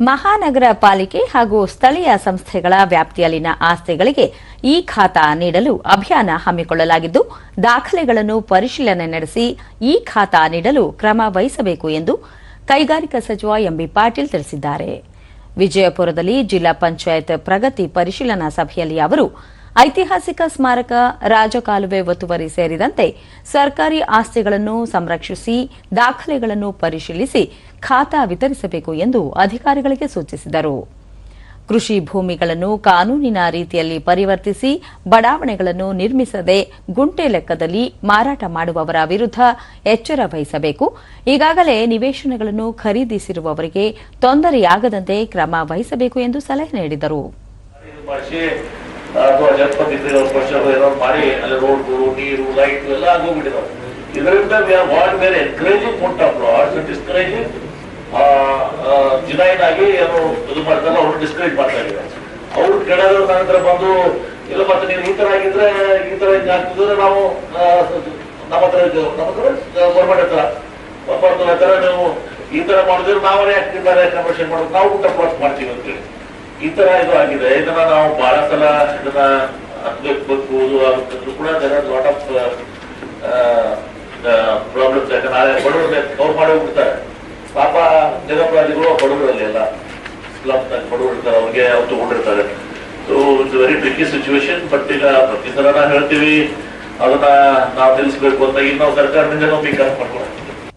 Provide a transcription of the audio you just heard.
ಮಹಾನಗರ ಪಾಲಿಕೆ ಹಾಗೂ ಸ್ಥಳೀಯ ಸಂಸ್ಥೆಗಳ ವ್ಯಾಪ್ತಿಯಲ್ಲಿನ ಆಸ್ತಿಗಳಿಗೆ ಈ ಖಾತಾ ನೀಡಲು ಅಭಿಯಾನ ಹಮ್ಮಿಕೊಳ್ಳಲಾಗಿದ್ದು, ದಾಖಲೆಗಳನ್ನು ಪರಿಶೀಲನೆ ನಡೆಸಿ ಈ ಖಾತಾ ನೀಡಲು ಕ್ರಮ ವಹಿಸಬೇಕು ಎಂದು ಕೈಗಾರಿಕಾ ಸಚಿವ ಎಂಬಿ ಪಾಟೀಲ್ ತಿಳಿಸಿದ್ದಾರೆ. ವಿಜಯಪುರದಲ್ಲಿ ಜಿಲ್ಲಾ ಪಂಚಾಯತ್ ಪ್ರಗತಿ ಪರಿಶೀಲನಾ ಸಭೆಯಲ್ಲಿ ಅವರು ಐತಿಹಾಸಿಕ ಸ್ಮಾರಕ ರಾಜಕಾಲುವೆ ಒತ್ತುವರಿ ಸೇರಿದಂತೆ ಸರ್ಕಾರಿ ಆಸ್ತಿಗಳನ್ನು ಸಂರಕ್ಷಿಸಿ, ದಾಖಲೆಗಳನ್ನು ಪರಿಶೀಲಿಸಿ ಖಾತಾ ವಿತರಿಸಬೇಕು ಎಂದು ಅಧಿಕಾರಿಗಳಿಗೆ ಸೂಚಿಸಿದರು. ಕೃಷಿ ಭೂಮಿಗಳನ್ನು ಕಾನೂನಿನ ರೀತಿಯಲ್ಲಿ ಪರಿವರ್ತಿಸಿ, ಬಡಾವಣೆಗಳನ್ನು ನಿರ್ಮಿಸದೆ ಗುಂಟೆ ಲೆಕ್ಕದಲ್ಲಿ ಮಾರಾಟ ಮಾಡುವವರ ವಿರುದ್ಧ ಎಚ್ಚರ ವಹಿಸಬೇಕು. ಈಗಾಗಲೇ ನಿವೇಶನಗಳನ್ನು ಖರೀದಿಸಿರುವವರಿಗೆ ತೊಂದರೆಯಾಗದಂತೆ ಕ್ರಮ ವಹಿಸಬೇಕು ಎಂದು ಸಲಹೆ ನೀಡಿದರು. ಅಥವಾ ಜನಪದ ಇದ್ರೆ ವರ್ಷ ಏನೋ ಮಾಡಿ, ಅಲ್ಲಿ ರೋಡ್ ನೀರು ಲೈಟ್ ಎಲ್ಲ ಆಗೋಗ್ಬಿಟ್ಟಿದಾವೆ. ಇದರಿಂದ ವಾಟ್ ಬೇರೆ encouraging of lads discouraging genuine ಆಗಿ ಏನು ಇದು ಮಾಡ್ತಾರಲ್ಲ ಅವ್ರು ಡಿಸ್ಕರೇಜ್ ಮಾಡ್ತಾ ಇದ್ದಾರೆ. ಅವ್ರು ಕೆಡದ ನಂತರ ಬಂದು, ಇಲ್ಲ ಮತ್ತೆ ನೀವು ಈ ತರ ಆಗಿದ್ರೆ, ಈ ತರ ಆಗ್ತಿದ್ರೆ ನಾವು ನಮ್ಮ ಹತ್ರ ನಮ್ಮ ಹತ್ರ ಗೌರ್ಮೆಂಟ್ ಹತ್ರ ಒಬ್ಬರ ಹತ್ರ ತರ ನೀವು ಈ ತರ ಮಾಡಿದ್ರೆ ನಾವೇ ಯಾಕೆ ಕನ್ವರ್ಷನ್ ಮಾಡೋದು. ನಾವು ಕೂಡ ಮಾಡ್ತೀವಿ ಅಂತೇಳಿ ಈ ತರ ಇದು ಆಗಿದೆ. ಇದನ್ನ ನಾವು ಬಹಳ ಸಲ ಇದನ್ನ ಹತ್ಬೇಕು ಅಂತಂದ್ರು ಕೂಡ ಲಾಟ್ ಆಫ್ ಪ್ರಾಬ್ಲಮ್ಸ್ ಯಾಕಂದ್ರೆ ಬಡವರು ಅವ್ರು ಮಾಡಿ ಹೋಗ್ಬಿಡ್ತಾರೆ. ಪಾಪ ನಿರಪರಾಧಿಗಳು ಬಡವರಲ್ಲಿ ಎಲ್ಲ ಬಡವರು ಇರ್ತಾರೆ, ಅವ್ರಿಗೆ ಅವ್ರು ತಗೊಂಡಿರ್ತಾರೆ. So it's very tricky situation but ಈಗ ಪ್ರತಿ ಸಲ ನಾವು ಹೇಳ್ತೀವಿ, ಅದನ್ನ ನಾವು ತಿಳಿಸ್ಬೇಕು ಅಂತ ಈಗ ನಾವು ಸರ್ಕಾರದಿಂದ ನಾವು ಬೇಕಾದ್ರೆ ಮಾಡ್ಕೊಳ್ಳೋಣ